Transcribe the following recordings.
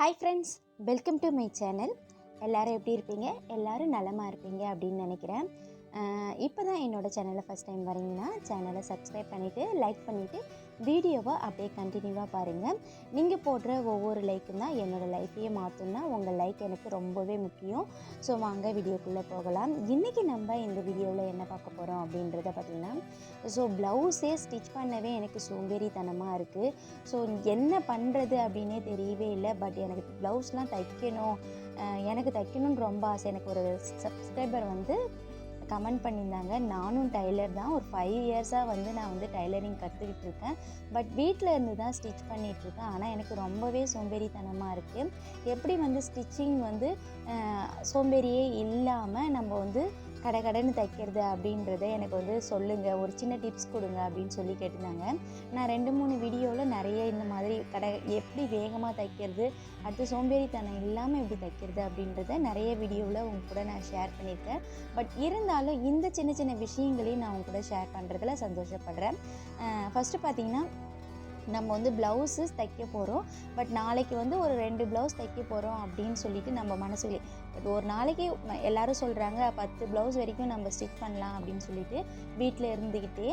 Hi friends welcome to my channel எல்லோரும் எப்படி இருப்பீங்க? எல்லோரும் நலமாக இருப்பீங்க அப்படின்னு நினைக்கிறேன். இப்போ தான் என்னோடய சேனலை ஃபஸ்ட் டைம் வரீங்கன்னா சேனலை சப்ஸ்கிரைப் பண்ணிவிட்டு லைக் பண்ணிவிட்டு வீடியோவை அப்படியே கண்டினியூவாக பாருங்கள் நீங்கள் போடுற ஒவ்வொரு லைக்கும் தான் என்னோடய லைஃப்பையே மாற்றும்னா உங்கள் லைக் எனக்கு ரொம்பவே முக்கியம். ஸோ வாங்க வீடியோக்குள்ளே போகலாம். இன்றைக்கி நம்ம இந்த வீடியோவில் என்ன பார்க்க போகிறோம் அப்படின்றத பார்த்திங்கன்னா ஸோ ப்ளவுஸே ஸ்டிச் பண்ணவே எனக்கு சோம்பேறித்தனமாக இருக்குது ஸோ என்ன பண்ணுறது அப்படின்னே தெரியவே இல்லை. பட் எனக்கு ப்ளவுஸ்லாம் தைக்கணும். எனக்கு தைக்கணும்னு ரொம்ப ஆசை. எனக்கு ஒரு சப்ஸ்கிரைபர் வந்து கமெண்ட் பண்ணியிருந்தாங்க. நானும் டைலர் தான். ஒரு ஃபைவ் இயர்ஸாக வந்து நான் வந்து டைலரிங் கற்றுக்கிட்டு இருக்கேன். பட் வீட்டில் இருந்து தான் ஸ்டிச் பண்ணிகிட்ருக்கேன் ஆனால் எனக்கு ரொம்பவே சோம்பேறித்தனமாக இருக்குது எப்படி வந்து ஸ்டிச்சிங் வந்து சோம்பேறியே இல்லாமல் நம்ம வந்து கடை கடைன்னு தைக்கிறது அப்படின்றத எனக்கு வந்து சொல்லுங்கள் ஒரு சின்ன டிப்ஸ் கொடுங்க அப்படின்னு சொல்லி கேட்டிருந்தாங்க. நான் ரெண்டு மூணு வீடியோவில் நிறைய இந்த மாதிரி கடை எப்படி வேகமாக தைக்கிறது அடுத்து சோம்பேறித்தனம் இல்லாமல் எப்படி தைக்கிறது அப்படின்றத நிறைய வீடியோவில் உங்க கூட நான் ஷேர் பண்ணியிருக்கேன். பட் இருந்தாலும் இந்த சின்ன சின்ன விஷயங்களையும் நான் உங்க கூட ஷேர் பண்ணுறதுல சந்தோஷப்படுறேன். ஃபஸ்ட்டு பார்த்தீங்கன்னா நம்ம வந்து ப்ளவுஸு தைக்க போகிறோம் பட் நாளைக்கு வந்து ஒரு ரெண்டு ப்ளவுஸ் தைக்க போகிறோம் அப்படின்னு சொல்லிட்டு நம்ம மனசுலே பட் ஒரு நாளைக்கு எல்லாரும் சொல்கிறாங்க பத்து ப்ளவுஸ் வரைக்கும் நம்ம ஸ்டிச் பண்ணலாம் அப்படின்னு சொல்லிட்டு வீட்டில் இருந்துக்கிட்டே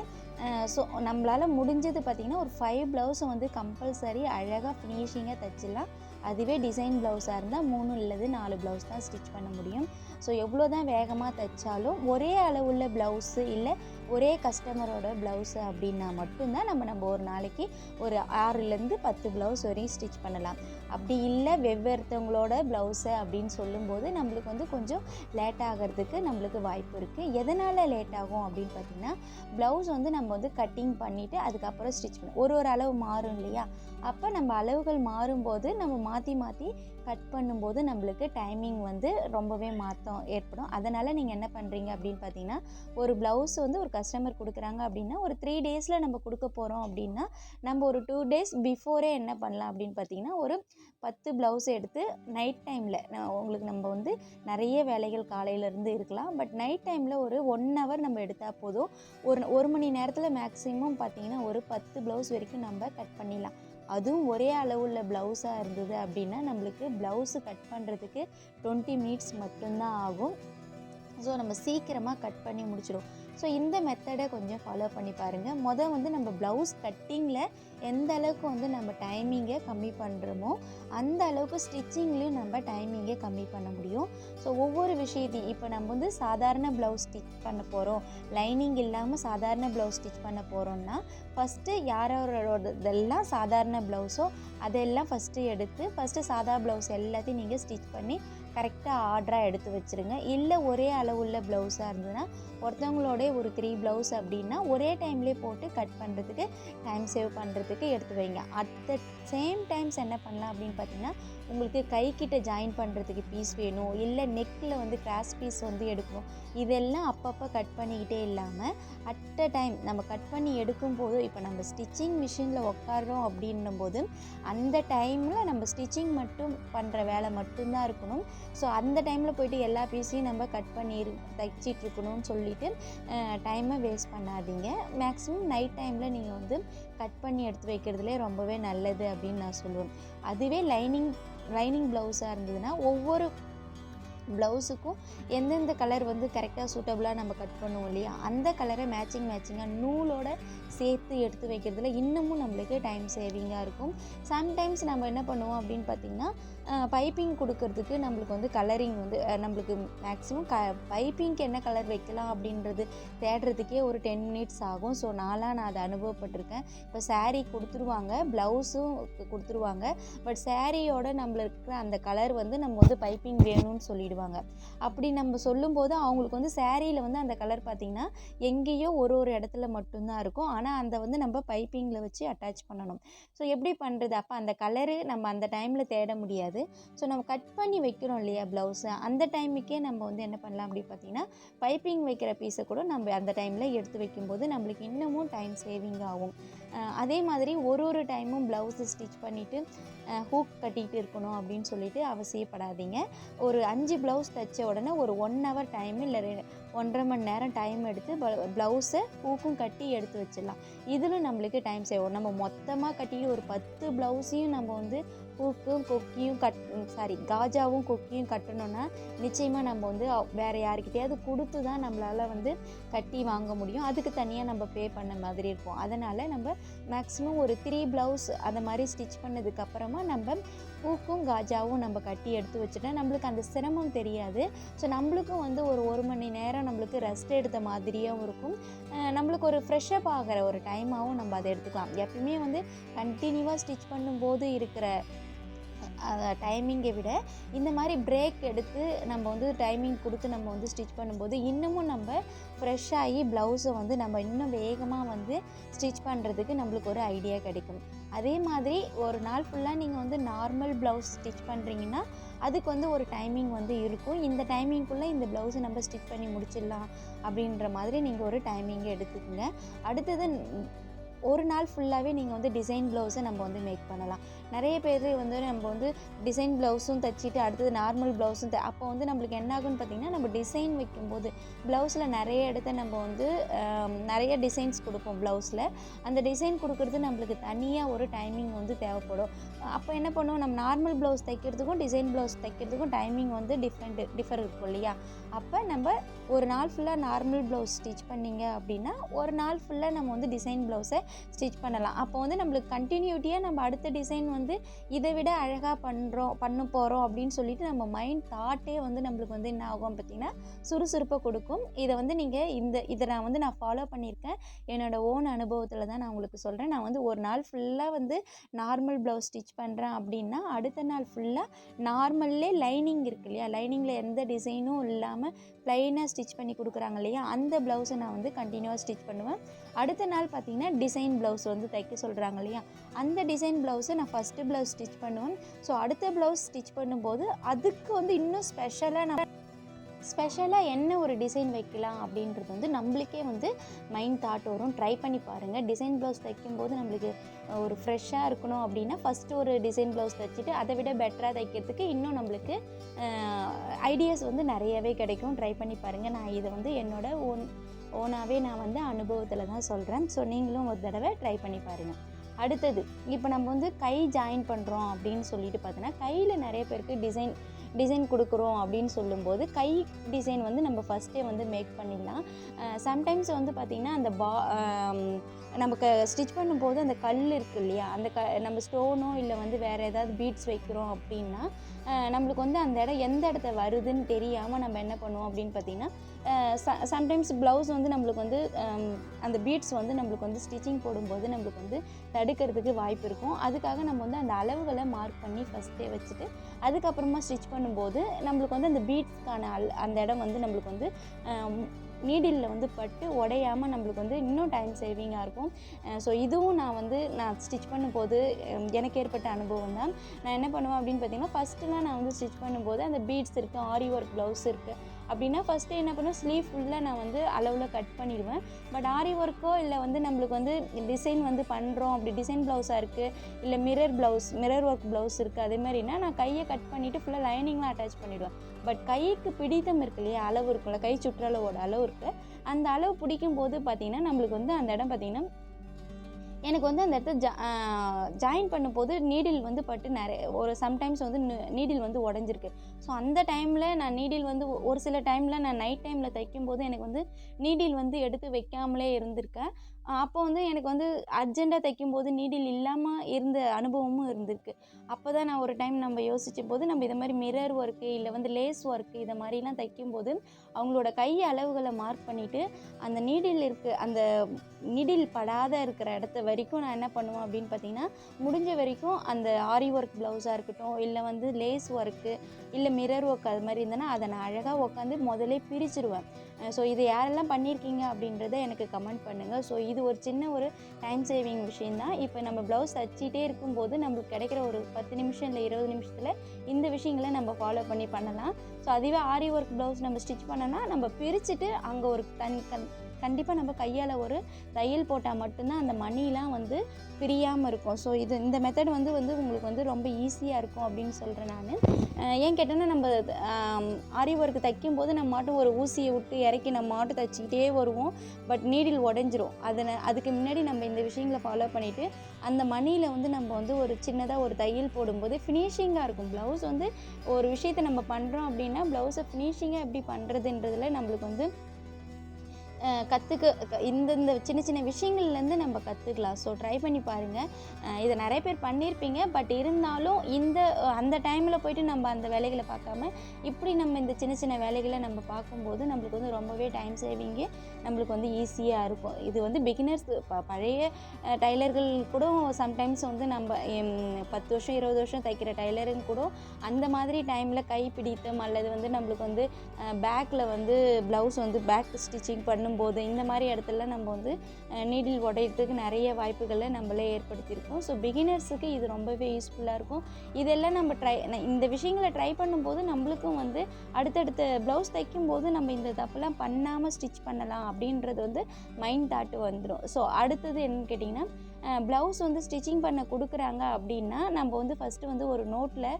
ஸோ நம்மளால் முடிஞ்சது பார்த்திங்கன்னா ஒரு ஃபைவ் ப்ளவுஸை வந்து கம்பல்சரி அழகாக ஃபினிஷிங்காக தைச்சிடலாம். அதுவே டிசைன் ப்ளவுஸாக இருந்தால் மூணு இல்லது நாலு ப்ளவுஸ் தான் ஸ்டிச் பண்ண முடியும். ஸோ எவ்வளோ தான் வேகமாக தைச்சாலும் ஒரே அளவுள்ள ப்ளவுஸு இல்லை ஒரே கஸ்டமரோட ப்ளவுஸு அப்படின்னா மட்டும்தான் நம்ம நம்ம ஒரு நாளைக்கு ஒரு ஆறுலேருந்து பத்து ப்ளவுஸ் வரையும் ஸ்டிச் பண்ணலாம். அப்படி இல்லை வெவ்வேறுத்தவங்களோட ப்ளவுஸு அப்படின்னு சொல்லும்போது நம்மளுக்கு வந்து கொஞ்சம் லேட் ஆகிறதுக்கு நம்மளுக்கு வாய்ப்பு இருக்குது எதனால் லேட் ஆகும் அப்படின்னு பார்த்தீங்கன்னா ப்ளவுஸ் வந்து நம்ம வந்து கட்டிங் பண்ணிவிட்டு அதுக்கப்புறம் ஸ்டிச் பண்ண ஒரு ஒரு அளவு மாறும் இல்லையா? அப்போ நம்ம அளவுகள் மாறும்போது நம்ம மாற்றி மாற்றி கட் பண்ணும்போது நம்மளுக்கு டைமிங் வந்து ரொம்பவே மாற்றம் ஏற்படும். அதனால் நீங்கள் என்ன பண்ணுறீங்க அப்படின்னு பார்த்தீங்கன்னா ஒரு ப்ளவுஸ் வந்து ஒரு கஸ்டமர் கொடுக்குறாங்க அப்படின்னா ஒரு த்ரீ டேஸில் நம்ம கொடுக்க போகிறோம் அப்படின்னா நம்ம ஒரு டூ டேஸ் பிஃபோரே என்ன பண்ணலாம் அப்படின்னு பார்த்தீங்கன்னா ஒரு பத்து ப்ளவுஸ் எடுத்து நைட் டைமில் உங்களுக்கு நம்ம வந்து நிறைய வேலைகள் காலையிலேருந்து இருக்கலாம். பட் நைட் டைமில் ஒரு ஒன் ஹவர் நம்ம எடுத்தால் போதும். ஒரு ஒரு மணி நேரத்தில் மேக்ஸிமம் பார்த்தீங்கன்னா ஒரு பத்து ப்ளவுஸ் வரைக்கும் நம்ம கட் பண்ணிடலாம். அதுவும் ஒரே அளவுள்ள ப்ளவுஸாக இருந்தது அப்படின்னா நம்மளுக்கு ப்ளவுஸு கட் பண்ணுறதுக்கு டுவெண்ட்டி மினிட்ஸ் மட்டும்தான் ஆகும். ஸோ நம்ம சீக்கிரமாக கட் பண்ணி முடிச்சிடும் ஸோ இந்த மெத்தடை கொஞ்சம் ஃபாலோ பண்ணி பாருங்கள் மொதல் வந்து நம்ம ப்ளவுஸ் கட்டிங்கில் எந்த அளவுக்கு வந்து நம்ம டைமிங்கை கம்மி பண்ணுறோமோ அந்த அளவுக்கு ஸ்டிச்சிங்லேயும் நம்ம டைமிங்கை கம்மி பண்ண முடியும். ஸோ ஒவ்வொரு விஷயத்தையும் இப்போ நம்ம வந்து சாதாரண ப்ளவுஸ் ஸ்டிச் பண்ண போகிறோம் லைனிங் இல்லாமல் சாதாரண ப்ளவுஸ் ஸ்டிச் பண்ண போகிறோம்னா ஃபஸ்ட்டு யாரோடதெல்லாம் சாதாரண ப்ளவுஸோ அதெல்லாம் ஃபஸ்ட்டு எடுத்து ஃபஸ்ட்டு சாதா ப்ளவுஸ் எல்லாத்தையும் நீங்கள் ஸ்டிச் பண்ணி கரெக்டாக ஆர்டராக எடுத்து வச்சுருங்க. இல்லை ஒரே அளவுள்ள ப்ளவுஸாக இருந்ததுன்னா ஒருத்தவங்களோடைய ஒரு த்ரீ ப்ளவுஸ் அப்படின்னா ஒரே டைம்லேயே போட்டு கட் பண்ணுறதுக்கு டைம் சேவ் பண்ணுறதுக்கு எடுத்து வைங்க. அட் த சேம் டைம்ஸ் என்ன பண்ணலாம் அப்படின்னு பார்த்தீங்கன்னா உங்களுக்கு கைக்கிட்ட ஜாயின் பண்ணுறதுக்கு பீஸ் வேணும். இல்லை நெக்கில் வந்து கிராஸ் பீஸ் வந்து எடுக்கணும். இதெல்லாம் அப்பப்போ கட் பண்ணிக்கிட்டே இல்லாமல் அட் அ டைம் நம்ம கட் பண்ணி எடுக்கும்போது இப்போ நம்ம ஸ்டிச்சிங் மிஷினில் உட்காடுறோம் அப்படின்னும் போது அந்த டைமில் நம்ம ஸ்டிச்சிங் மட்டும் பண்ணுற வேலை மட்டும்தான் இருக்கணும். ஸோ அந்த டைமில் போயிட்டு எல்லா பீஸையும் நம்ம கட் பண்ணி தைச்சிட்டு இருக்கணும்னு சொல்லிட்டு டைமை வேஸ்ட் பண்ணாதீங்க. மேக்ஸிமம் நைட் டைமில் நீங்கள் வந்து கட் பண்ணி எடுத்து வைக்கிறதுலே ரொம்பவே நல்லது அப்படின்னு நான் சொல்லுவேன். அதுவே லைனிங் லைனிங் ப்ளவுஸாக இருந்ததுன்னா ஒவ்வொரு ப்ளவுஸுக்கும் எந்தெந்த கலர் வந்து கரெக்டாக சூட்டபுளாக நம்ம கட் பண்ணுவோம் இல்லையா? அந்த கலரை மேட்சிங் மேட்சிங்காக நூலோட சேர்த்து எடுத்து வைக்கிறதுல இன்னமும் நம்மளுக்கு டைம் சேவிங்காக இருக்கும். சம்டைம்ஸ் நம்ம என்ன பண்ணுவோம் அப்படின்னு பார்த்தீங்கன்னா பைப்பிங் கொடுக்கறதுக்கு நம்மளுக்கு வந்து கலரிங் வந்து நம்மளுக்கு மேக்ஸிமம் க பைப்பிங்க்கு என்ன கலர் வைக்கலாம் அப்படின்றது தேடுறதுக்கே ஒரு டென் மினிட்ஸ் ஆகும். ஸோ நாளாக நான் அதை அனுபவப்பட்டிருக்கேன். இப்போ சாரீ கொடுத்துருவாங்க ப்ளவுஸும் கொடுத்துருவாங்க. பட் சாரியோட நம்மளுக்கு அந்த கலர் வந்து நம்ம வந்து பைப்பிங் வேணும்னு சொல்லிவிடுவோம் சொல்லிடுவாங்க அப்படி நம்ம சொல்லும்போது அவங்களுக்கு வந்து சேரீயில் வந்து அந்த கலர் பார்த்திங்கன்னா எங்கேயோ ஒரு ஒரு இடத்துல மட்டும்தான் இருக்கும். ஆனால் அந்த வந்து நம்ம பைப்பிங்கில் வச்சு அட்டாச் பண்ணணும். ஸோ எப்படி பண்ணுறது அப்போ அந்த கலரு நம்ம அந்த டைமில் தேட முடியாது. ஸோ நம்ம கட் பண்ணி வைக்கிறோம் இல்லையா ப்ளவுஸை அந்த டைமுக்கே நம்ம வந்து என்ன பண்ணலாம் அப்படி பார்த்தீங்கன்னா பைப்பிங் வைக்கிற பீஸை கூட நம்ம அந்த டைமில் எடுத்து வைக்கும்போது நம்மளுக்கு இன்னமும் டைம் சேவிங் ஆகும். அதே மாதிரி ஒரு ஒரு டைமும் ப்ளவுஸு ஸ்டிச் பண்ணிவிட்டு ஹூக் கட்டிகிட்டு இருக்கணும் அப்படின்னு சொல்லிட்டு அவசியப்படாதீங்க. ஒரு அஞ்சு ப்ளவுஸ் தைச்ச உடனே ஒரு ஒன் ஹவர் டைம் இல்லை ரெ- ஒன்றரை மணி நேரம் டைம் எடுத்து ப்ளவுஸை பூக்கும் கட்டி எடுத்து வச்சிடலாம். இதில் நம்மளுக்கு டைம் சேவ் நம்ம மொத்தமாக கட்டிட்டு ஒரு பத்து ப்ளவுஸையும் நம்ம வந்து பூக்கும் கொக்கியும் கட் சாரி காஜாவும் கொக்கியும் கட்டணும்னா நிச்சயமாக நம்ம வந்து வேறு யாருக்கிட்டையாவது கொடுத்து தான் நம்மளால் வந்து கட்டி வாங்க முடியும். அதுக்கு தனியாக நம்ம பே பண்ண மாதிரி இருக்கும். அதனால் நம்ம மேக்ஸிமம் ஒரு த்ரீ ப்ளவுஸ் அந்த மாதிரி ஸ்டிச் பண்ணதுக்கப்புறமா நம்ம பூக்கும் காஜாவும் நம்ம கட்டி எடுத்து வச்சுட்டா நம்மளுக்கு அந்த சிரமம் தெரியாது. ஸோ நம்மளுக்கும் வந்து ஒரு ஒரு மணி நேரம் நம்மளுக்கு ரெஸ்ட் எடுத்த மாதிரியும் இருக்கும். நம்மளுக்கு ஒரு ஃப்ரெஷ்அப் ஆகிற ஒரு டைமாகவும் நம்ம அதை எடுத்துக்கலாம். எப்பயுமே வந்து கண்டினியூவாக ஸ்டிச் பண்ணும்போது இருக்கிற டைமிங்கை விட இந்த மாதிரி பிரேக் எடுத்து நம்ம வந்து டைமிங் கொடுத்து நம்ம வந்து ஸ்டிச் பண்ணும்போது இன்னமும் நம்ம ஃப்ரெஷ் ஆகி ப்ளவுஸை வந்து நம்ம இன்னும் வேகமாக வந்து ஸ்டிச் பண்ணுறதுக்கு நம்மளுக்கு ஒரு ஐடியா கிடைக்கும். அதே மாதிரி ஒரு நாள் ஃபுல்லாக நீங்கள் வந்து நார்மல் ப்ளவுஸ் ஸ்டிச் பண்ணுறீங்கன்னா அதுக்கு வந்து ஒரு டைமிங் வந்து இருக்கும். இந்த டைமிங்குள்ளே இந்த ப்ளவுஸை நம்ம ஸ்டிச் பண்ணி முடிச்சிடலாம் அப்படின்ற மாதிரி நீங்கள் ஒரு டைமிங்கை எடுத்துக்கோங்க. அடுத்தது ஒரு நாள் ஃபுல்லாகவே நீங்கள் வந்து டிசைன் ப்ளவுஸை நம்ம வந்து மேக் பண்ணலாம். நிறைய பேர் வந்து நம்ம வந்து டிசைன் ப்ளவுஸும் தைச்சிட்டு அடுத்தது நார்மல் ப்ளவுஸும் த அப்போ வந்து நம்மளுக்கு என்ன ஆகும்னு பார்த்தீங்கன்னா நம்ம டிசைன் வைக்கும்போது ப்ளவுஸில் நிறைய இடத்த நம்ம வந்து நிறைய டிசைன்ஸ் கொடுப்போம் ப்ளவுஸில் அந்த டிசைன் கொடுக்குறது நம்மளுக்கு தனியாக ஒரு டைமிங் வந்து தேவைப்படும். அப்போ என்ன பண்ணுவோம் நம்ம நார்மல் ப்ளவுஸ் தைக்கிறதுக்கும் டிசைன் ப்ளவுஸ் தைக்கிறதுக்கும் டைமிங் வந்து டிஃப்ரெண்ட் டிஃபர் இருக்கும் இல்லையா? அப்போ நம்ம ஒரு நாள் ஃபுல்லாக நார்மல் ப்ளவுஸ் ஸ்டிச் பண்ணீங்க அப்படின்னா ஒரு நாள் ஃபுல்லாக நம்ம வந்து டிசைன் ப்ளவுஸை ஸ்டிச் பண்ணலாம். அப்போ வந்து நம்மளுக்கு கண்டினியூட்டியாக நம்ம அடுத்த டிசைன் வந்து இதை விட அழகாக பண்ணுறோம் பண்ண போகிறோம் அப்படின்னு சொல்லிட்டு நம்ம மைண்ட் தாட்டே வந்து நம்மளுக்கு வந்து என்ன ஆகும் பார்த்திங்கன்னா சுறுசுறுப்பை கொடுக்கும். இதை வந்து நீங்கள் இந்த இதை நான் வந்து நான் ஃபாலோ பண்ணியிருக்கேன். என்னோட ஓன் அனுபவத்தில் தான் நான் உங்களுக்கு சொல்கிறேன் நான் வந்து ஒரு நாள் ஃபுல்லாக வந்து நார்மல் ப்ளவுஸ் ஸ்டிச் பண்ணுறேன் அப்படின்னா அடுத்த நாள் ஃபுல்லாக நார்மல்லே லைனிங் இருக்கு இல்லையா? லைனிங்கில் எந்த டிசைனும் இல்லாமல் ப்ளைனாக ஸ்டிச் பண்ணி கொடுக்குறாங்க இல்லையா? அந்த ப்ளவுஸை நான் வந்து கண்டினியூவாக ஸ்டிச் பண்ணுவேன். அடுத்த நாள் பார்த்தீங்கன்னா டிசைன் ப்ளவுஸ் வந்து தைக்க சொல்கிறாங்க இல்லையா? அந்த டிசைன் ப்ளவுஸை நான் ஃபஸ்ட்டு ப்ளவுஸ் ஸ்டிச் பண்ணுவேன். ஸோ அடுத்த ப்ளவுஸ் ஸ்டிச் பண்ணும்போது அதுக்கு வந்து இன்னும் ஸ்பெஷலாக நான் ஸ்பெஷலாக என்ன ஒரு டிசைன் வைக்கலாம் அப்படின்றது வந்து நம்மளுக்கே வந்து மைண்ட் தாட் வரும். ட்ரை பண்ணி பாருங்கள் டிசைன் ப்ளவுஸ் தைக்கும்போது நம்மளுக்கு ஒரு ஃப்ரெஷ்ஷாக இருக்கணும் அப்படின்னா ஃபஸ்ட்டு ஒரு டிசைன் ப்ளவுஸ் தைச்சிட்டு அதை விட பெட்டராக தைக்கிறதுக்கு இன்னும் நம்மளுக்கு ஐடியாஸ் வந்து நிறையவே கிடைக்கும். ட்ரை பண்ணி பாருங்கள் நான் இதை வந்து என்னோட ஓன் ஓனாகவே நான் வந்து அனுபவத்தில் தான் சொல்கிறேன் ஸோ நீங்களும் ஒரு தடவை ட்ரை பண்ணி பாருங்கள் அடுத்தது இப்போ நம்ம வந்து கை ஜாயின் பண்ணுறோம் அப்படின்னு சொல்லிட்டு பார்த்தோன்னா கையில் நிறைய பேருக்கு டிசைன் டிசைன் கொடுக்குறோம் அப்படின்னு சொல்லும்போது கை டிசைன் வந்து நம்ம ஃபஸ்ட்டே வந்து மேக் பண்ணிடலாம். சம்டைம்ஸ் வந்து பார்த்திங்கன்னா அந்த பா நமக்கு ஸ்டிச் பண்ணும்போது அந்த கல் இருக்குது இல்லையா? அந்த க நம்ம ஸ்டோனோ இல்லை வந்து வேறு ஏதாவது பீட்ஸ் வைக்கிறோம் அப்படின்னா நம்மளுக்கு வந்து அந்த இடம் எந்த இடத்த வருதுன்னு தெரியாமல் நம்ம என்ன பண்ணுவோம் அப்படின்னு பார்த்தீங்கன்னா சம்டைம்ஸ் ப்ளவுஸ் வந்து நம்மளுக்கு வந்து அந்த பீட்ஸ் வந்து நம்மளுக்கு வந்து ஸ்டிச்சிங் போடும்போது நம்மளுக்கு வந்து தடுக்கிறதுக்கு வாய்ப்பு இருக்கும். அதுக்காக நம்ம வந்து அந்த அளவுகளை மார்க் பண்ணி ஃபஸ்ட்டே வச்சுட்டு அதுக்கப்புறமா ஸ்டிச் பண்ணும்போது நம்மளுக்கு வந்து அந்த பீட்ஸ்க்கான அல் அந்த இடம் வந்து நம்மளுக்கு வந்து நீடிலில் வந்து பட்டு உடையாமல் நம்மளுக்கு வந்து இன்னும் டைம் சேவிங்காக இருக்கும். ஸோ இதுவும் நான் வந்து நான் ஸ்டிச் பண்ணும்போது எனக்கு ஏற்பட்ட அனுபவம் தான். நான் என்ன பண்ணுவேன் அப்படின்னு பார்த்தீங்கன்னா ஃபஸ்ட்டுலாம் நான் வந்து ஸ்டிச் பண்ணும்போது அந்த பீட்ஸ் இருக்குது ஆரி ஒர்க் ப்ளவுஸ் இருக்குது அப்படின்னா ஃபஸ்ட்டு என்ன பண்ணுவேன் ஸ்லீவ் ஃபுல்லாக நான் வந்து அளவில் கட் பண்ணிடுவேன். பட் ஆரி ஒர்க்கோ இல்லை வந்து நம்மளுக்கு வந்து டிசைன் வந்து பண்ணுறோம் அப்படி டிசைன் ப்ளவுஸாக இருக்குது இல்லை mirror blouse mirror work blouse இருக்குது அதே மாதிரினா நான் கையை கட் பண்ணிவிட்டு ஃபுல்லாக லைனிங்லாம் அட்டாச் பண்ணிவிடுவேன் பட் கைக்கு பிடித்தம் இருக்கு இல்லையா அளவு இருக்குல்ல கை சுற்றளவோட அளவு இருக்குது அந்த அளவு பிடிக்கும் போது பார்த்திங்கன்னா நம்மளுக்கு வந்து அந்த இடம் பார்த்திங்கன்னா எனக்கு வந்து அந்த இடத்த ஜா ஜாயின் பண்ணும்போது நீடில் வந்து பட்டு நிறைய ஒரு சம்டைம்ஸ் வந்து நீடில் வந்து உடஞ்சிருக்கு. ஸோ அந்த டைமில் நான் நீடில் வந்து ஒரு சில டைமில் நான் நைட் டைமில் தைக்கும்போது எனக்கு வந்து நீடில் வந்து எடுத்து வைக்காமலே இருந்திருக்கேன். அப்போ வந்து எனக்கு வந்து அர்ஜெண்ட்டாக தைக்கும்போது நீடில் இல்லாமல் இருந்த அனுபவமும் இருந்திருக்கு. அப்போ தான் நான் ஒரு டைம் நம்ம யோசித்த போது நம்ம இதை மாதிரி மிரர் ஒர்க்கு இல்லை வந்து லேஸ் ஒர்க்கு இதை மாதிரிலாம் தைக்கும்போது அவங்களோட கை அளவுகளை மார்க் பண்ணிவிட்டு அந்த நீடில் இருக்க அந்த நீடில் படாத இருக்கிற இடத்த வரைக்கும் நான் என்ன பண்ணுவேன் அப்படின்னு பார்த்தீங்கன்னா முடிஞ்ச வரைக்கும் அந்த ஆரி ஒர்க் ப்ளவுஸாக இருக்கட்டும் இல்லை வந்து லேஸ் ஒர்க்கு இல்லை மிரர் ஒர்க் அது மாதிரி இருந்தேன்னா அதை நான் அழகாக உட்காந்து முதலே பிரிச்சிருவேன். ஸோ இது யாரெல்லாம் பண்ணியிருக்கீங்க அப்படின்றத எனக்கு கமெண்ட் பண்ணுங்கள் ஸோ இது இது ஒரு சின்ன ஒரு டைம் சேவிங் விஷயந்தான் இப்போ நம்ம ப்ளவுஸ் தச்சிட்டே இருக்கும்போது நம்மளுக்கு கிடைக்கிற ஒரு பத்து நிமிஷம் இல்லை இருபது நிமிஷத்தில் இந்த விஷயங்களை நம்ம ஃபாலோ பண்ணி பண்ணலாம். ஸோ அதுவே ஆரி ஒர்க் ப்ளவுஸ் நம்ம ஸ்டிச் பண்ணோன்னா நம்ம பிரிச்சுட்டு அங்கே ஒரு தனி கண் கண்டிப்பாக நம்ம கையால் ஒரு தையல் போட்டால் மட்டும்தான் அந்த மணிலாம் வந்து பிரியாமல் இருக்கும். ஸோ இது இந்த மெத்தட் வந்து வந்து உங்களுக்கு வந்து ரொம்ப ஈஸியாக இருக்கும் அப்படின்னு சொல்கிறேன் நான். ஏன் கேட்டேன்னா நம்ம ஆரி ஒர்க் தைக்கும்போது நம்ம மாட்டும் ஒரு ஊசியை விட்டு இறக்கி நம்ம மாட்டு தைச்சிக்கிட்டே வருவோம். பட் நீடில் உடஞ்சிரும். அதை அதுக்கு முன்னாடி நம்ம இந்த விஷயங்களை ஃபாலோ பண்ணிவிட்டு அந்த மணியில் வந்து நம்ம வந்து ஒரு சின்னதாக ஒரு தையல் போடும்போது ஃபினிஷிங்காக இருக்கும். ப்ளவுஸ் வந்து ஒரு விஷயத்தை நம்ம பண்ணுறோம் அப்படின்னா ப்ளவுஸை ஃபினிஷிங்காக எப்படி பண்ணுறதுன்றதுல நம்மளுக்கு வந்து கற்றுக்க இந்தந்த சின்ன சின்ன விஷயங்கள்லேருந்து நம்ம கற்றுக்கலாம் ஸோ ட்ரை பண்ணி பாருங்கள் இதை நிறைய பேர் பண்ணியிருப்பீங்க. பட் இருந்தாலும் இந்த அந்த டைமில் போயிட்டு நம்ம அந்த வேலைகளை பார்க்காம இப்படி நம்ம இந்த சின்ன சின்ன வேலைகளை நம்ம பார்க்கும்போது நம்மளுக்கு வந்து ரொம்பவே டைம் சேவிங்கு நம்மளுக்கு வந்து ஈஸியாக இருக்கும். இது வந்து பிகினர்ஸ் ப பழைய டைலர்கள் கூட சம்டைம்ஸ் வந்து நம்ம பத்து வருஷம் இருபது வருஷம் தைக்கிற டைலருங்க கூட அந்த மாதிரி டைமில் கை பிடித்தம் அல்லது வந்து நம்மளுக்கு வந்து பேக்கில் வந்து ப்ளவுஸ் வந்து பேக் ஸ்டிச்சிங் பண்ணும் போது இந்த மாதிரி இடத்துல நம்ம வந்து நீடில் உடையிறதுக்கு நிறைய வாய்ப்புகளை நம்மளே ஏற்படுத்தியிருக்கோம். ஸோ பிகினர்ஸுக்கு இது ரொம்பவே யூஸ்ஃபுல்லாக இருக்கும். இதெல்லாம் நம்ம ட்ரை இந்த விஷயங்களை ட்ரை பண்ணும்போது நம்மளுக்கும் வந்து அடுத்தடுத்த ப்ளவுஸ் தைக்கும் போது நம்ம இந்த தப்பெல்லாம் பண்ணாமல் ஸ்டிச் பண்ணலாம் அப்படின்றது வந்து மைண்ட் தாட்டு வந்துடும் ஸோ அடுத்தது என்னன்னு கேட்டிங்கன்னா ப்ளவுஸ் வந்து ஸ்டிச்சிங் பண்ண கொடுக்குறாங்க அப்படின்னா நம்ம வந்து ஃபஸ்ட்டு வந்து ஒரு நோட்டில்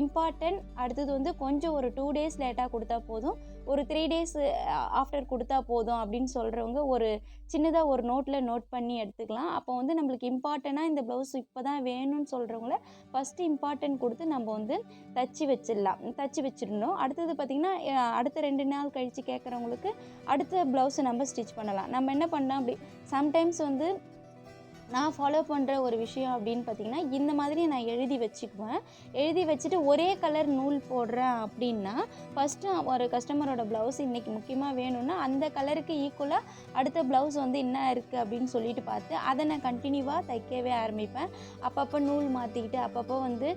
இம்பார்ட்டன்ட் அடுத்தது வந்து கொஞ்சம் ஒரு டூ டேஸ் லேட்டாக கொடுத்தா போதும். ஒரு த்ரீ டேஸ் ஆஃப்டர் கொடுத்தா போதும் அப்படின்னு சொல்கிறவங்க ஒரு சின்னதாக ஒரு நோட்டில் நோட் பண்ணி எடுத்துக்கலாம். அப்போ வந்து நம்மளுக்கு இம்பார்ட்டண்ட்டாக இந்த ப்ளவுஸ் இப்போ தான் வேணும்னு சொல்கிறவங்கள ஃபஸ்ட்டு இம்பார்ட்டன்ட் கொடுத்து நம்ம வந்து தச்சு வச்சிடலாம். தச்சு வச்சிடணும். அடுத்தது பார்த்திங்கன்னா அடுத்த ரெண்டு நாள் கழித்து கேட்குறவங்களுக்கு அடுத்த ப்ளவுஸை நம்ம ஸ்டிச் பண்ணலாம். நம்ம என்ன பண்ணலாம் அப்படி சம்டைம்ஸ் வந்து நான் ஃபாலோ பண்ணுற ஒரு விஷயம் அப்படின்னு பார்த்தீங்கன்னா இந்த மாதிரி நான் எழுதி வச்சுக்குவேன். எழுதி வச்சுட்டு ஒரே கலர் நூல் போடுறேன் அப்படின்னா ஃபஸ்ட்டு ஒரு கஸ்டமரோட ப்ளவுஸ் இன்றைக்கி முக்கியமாக வேணும்னா அந்த கலருக்கு ஈக்குவலாக அடுத்த ப்ளவுஸ் வந்து என்ன இருக்குது அப்படின்னு சொல்லிட்டு பார்த்து அதை நான் கண்டினியூவாக தைக்கவே ஆரம்பிப்பேன். அப்பப்போ நூல் மாற்றிக்கிட்டு அப்பப்போ வந்து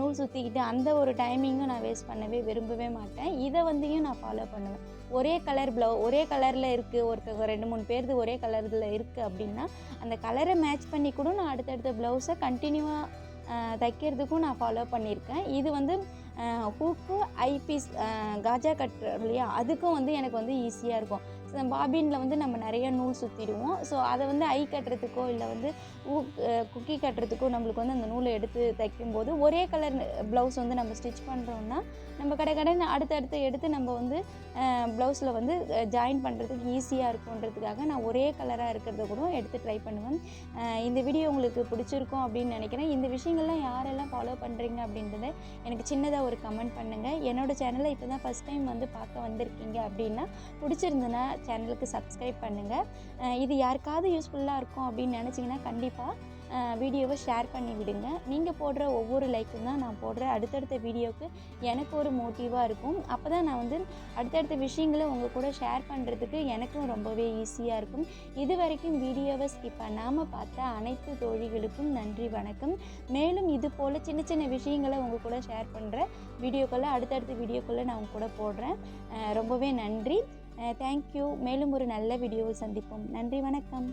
நூல் சுற்றிக்கிட்டு அந்த ஒரு டைமிங்கும் நான் வேஸ்ட் பண்ணவே விரும்பவே மாட்டேன். இதை வந்தையும் நான் ஃபாலோ பண்ணுவேன். ஒரே கலர் ப்ளவு ஒரே கலரில் இருக்குது ஒரு ரெண்டு மூணு பேர்து ஒரே கலரில் இருக்குது அப்படின்னா அந்த கலரை மேட்ச் பண்ணி கூட நான் அடுத்தடுத்த ப்ளவுஸை கண்டினியூவாக தைக்கிறதுக்கும் நான் ஃபாலோ பண்ணியிருக்கேன். இது வந்து ஹூக்கு ஐபீஸ் காஜா கட்டுறோம் இல்லையா? அதுக்கும் வந்து எனக்கு வந்து ஈஸியாக இருக்கும். ஸோ பாபினில் வந்து நம்ம நிறைய நூல் சுற்றிடுவோம் ஸோ அதை வந்து ஐ கட்டுறதுக்கோ இல்லை வந்து குக்கி கட்டுறதுக்கோ நம்மளுக்கு வந்து அந்த நூலை எடுத்து தைக்கும்போது ஒரே கலர் ப்ளவுஸ் வந்து நம்ம ஸ்டிச் பண்ணுறோன்னா நம்ம கடை கடைன்னு அடுத்தடுத்து எடுத்து நம்ம வந்து ப்ளவுஸில் வந்து ஜாயின் பண்ணுறதுக்கு ஈஸியாக இருக்குன்றதுக்காக நான் ஒரே கலராக இருக்கிறத கூட எடுத்து ட்ரை பண்ணுவேன். இந்த வீடியோ உங்களுக்கு பிடிச்சிருக்கும் அப்படின்னு நினைக்கிறேன். இந்த விஷயங்கள்லாம் யாரெல்லாம் ஃபாலோ பண்ணுறீங்க அப்படின்றத எனக்கு சின்னதாக ஒரு கமெண்ட் பண்ணுங்கள் என்னோடய சேனலை இப்போ தான் ஃபஸ்ட் டைம் வந்து பார்க்க வந்திருக்கீங்க அப்படின்னா பிடிச்சிருந்ததுன்னா சேனலுக்கு சப்ஸ்கிரைப் பண்ணுங்கள் இது யாருக்காவது யூஸ்ஃபுல்லாக இருக்கும் அப்படின்னு நினச்சிங்கன்னா கண்டிப்பாக வீடியோவை ஷேர் பண்ணி விடுங்க. நீங்கள் போடுற ஒவ்வொரு லைக்கும் தான் நான் போடுற அடுத்தடுத்த வீடியோவுக்கு எனக்கு ஒரு மோட்டிவாக இருக்கும். அப்போ தான் நான் வந்து அடுத்தடுத்த விஷயங்களை உங்கள் கூட ஷேர் பண்ணுறதுக்கு எனக்கும் ரொம்பவே ஈஸியாக இருக்கும். இது வரைக்கும் வீடியோவை ஸ்கிப் பண்ணாமல் பார்த்த அனைத்து தோழிகளுக்கும் நன்றி வணக்கம். மேலும் இது போல் சின்ன சின்ன விஷயங்களை உங்கள் கூட ஷேர் பண்ணுற வீடியோக்களை அடுத்தடுத்த வீடியோக்களை நான் உங்க கூட போடுறேன். ரொம்பவே நன்றி. தேங்க்யூ மேலும் ஒரு நல்ல வீடியோவை சந்திப்போம். நன்றி வணக்கம்.